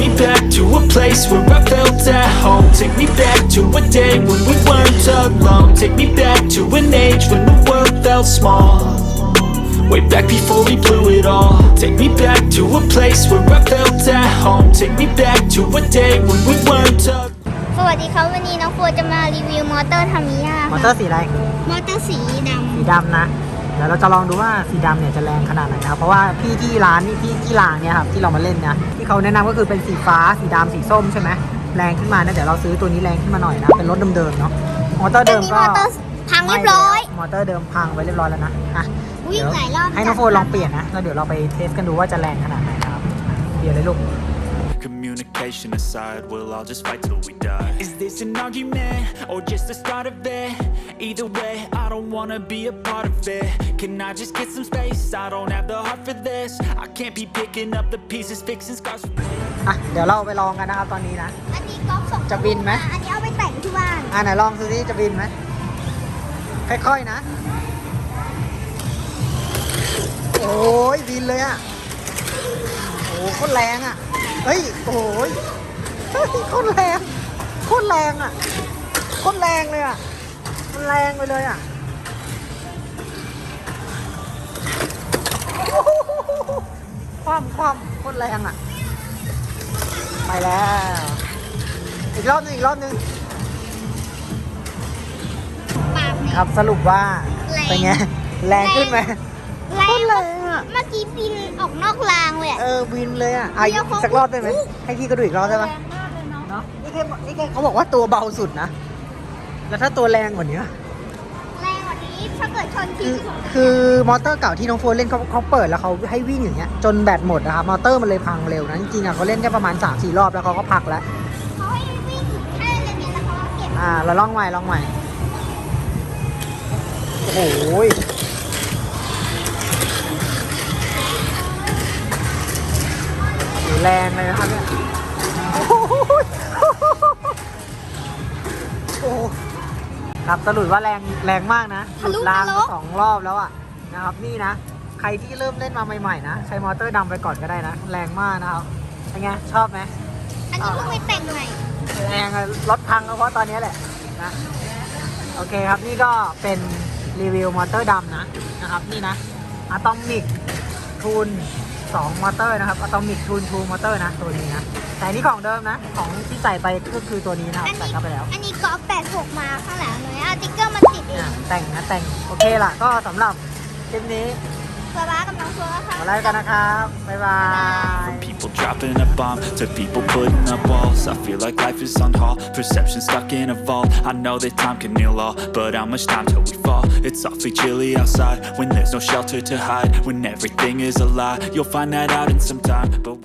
a place where I felt at home Take me back to a day when we weren't alone Take me back to an age when the world felt small Way back before we blew it all Take me back to a place where I felt at home Take me back to a day when we weren't alone สวัสดีครับวันนี้น้องโฟจะมารีวิวมอเตอร์ทามิยามอเตอร์สีอะไร มอเตอร์สีดสีดำนะ เดี๋ยวเราจะลองดูว่าสีดำเนี่ยจะแรงขนาดไหนนะครับ เพราะว่าพี่ที่ร้านนี่พี่ที่ร้านเนี่ยครับที่เรามาเล่นนะที่เขาแนะนำก็คือเป็นสีฟ้าสีดำสีส้มใช่ไหมแรงขึ้นมานะเดี๋ยวเราซื้อตัวนี้แรงขึ้นมาหน่อยนะเป็นรถเดิมๆเนาะมอเตอร์ำเดิมนี้ก็มอเตอร์พังเรียบร้อย มอเตอร์เดิมพังไว้เรียบร้อยแล้วนะอะวิ่งหลายรอบให้น้องโฟนลองเปลี่ยนนะแล้วเดี๋ยวเราไปเทสกันดูว่าจะแรงขนาดไหนนะครับเปลี่ยนเลยลูก Communication aside, we'll all just fight till we die. Is this an argument or just the start of it? Either way, I don't wanna be a part of it. Can I just get some space? I don't have the heart for this. I can't be picking up the pieces, fixing scars. อะเดี๋ยวเราไปลองกันนะครับตอนนี้นะ อันนี้ก๊อฟส่งจะบินไหม อันนี้เอาไปแต่งที่บ้าน อะไหนลองดูสิจะบินไหมค่อยๆนะ โอ้ยบินเลยอะโอ้โหโคตรแรงอะเฮ้ยโอ้ยเฮ้ยโคตรแรงโคตรแรงอะโคตรแรงเลยอะ มันแรงไปเลยอะโอ้โหความความโคตรแรงอะ ไปแล้ว อีกรอบหนึงอีกรอบหนึงปากเนี่ยครับสรุปว่าแรง เป็นไง แรงขึ้นไหมแรงโคตรแรงอะ เมื่อกี้บินออกนอกรางเลยอะ เออวินเลยอะอะเดี๋อียวกเขาสักรอบได้ไหมอุ๊ยให้พี่ก็ดูอีกรอบได้ปะเนาะนี่แค่นี่แค่เขาบอกว่าตัวเบาสุดนะ แล้วถ้าตัวแรงกว่านี้แรงกว่านี้ถ้าเกิดชนทีคือคือมอเตอร์เก่าที่น้องโฟนเล่นเขาเขาเปิดแล้วเขาให้วิ่งอย่างเงี้ยจนแบตหมดนะครับมอเตอร์มันเลยพังเร็วนะจริงๆอะเขาเล่นแค่ประมาณ3 4รอบแล้วเขาก็พักแล้วเขาให้วิ่งแค่เลนนี้แล้วเขาก็เก็บอ่าเราลองใหม่ลองใหม่โอ้โหแรงเลยนะครับเนี่ย ครับสรุปว่าแรงแรงมากนะหลุดรางมาสองรอบแล้วอะนะครับนี่นะ ใครที่เริ่มเล่นมาใหม่ๆนะใช้มอเตอร์ดำไปก่อนก็ได้นะ แรงมากนะครับเป็นไงชอบไหมอันนี้เพิ่งไปแต่งใหม่แรงอะรถพังก็เพราะตอนนี้แหละนะโอเคครับนี่ก็เป็นรีวิวมอเตอร์ดำนะนะครับนี่นะอะตอมิกทูน2มอเตอร์นะครับอะตอมิกทูนทูมอเตอร์นะตัวนี้นะแต่อันนี่ของเดิมนะ ของที่ใส่ไปก็คือตัวนี้นะครับอันใส่นี้เข้าไปแล้ว อันนี้ก๊อฟ 86 มาข้างหลังเลยเอาติ๊กเกอร์มาติดเอเนี่ยงแต่งนะแต่งโอเคล่ะก็สำหรับคลิปนี้เพื่อบ้ากับน้องเฟืร์ค่ะ ขอไลค์กันนะครับบ๊ายบาย From people dropping a bomb to people putting up walls. I feel like life is on hold, perception stuck in a vault. I know that time can heal all, but how much time till we fall? It's awfully chilly outside when there's no shelter to hide. When everything is a lie, you'll find that out in some time. But when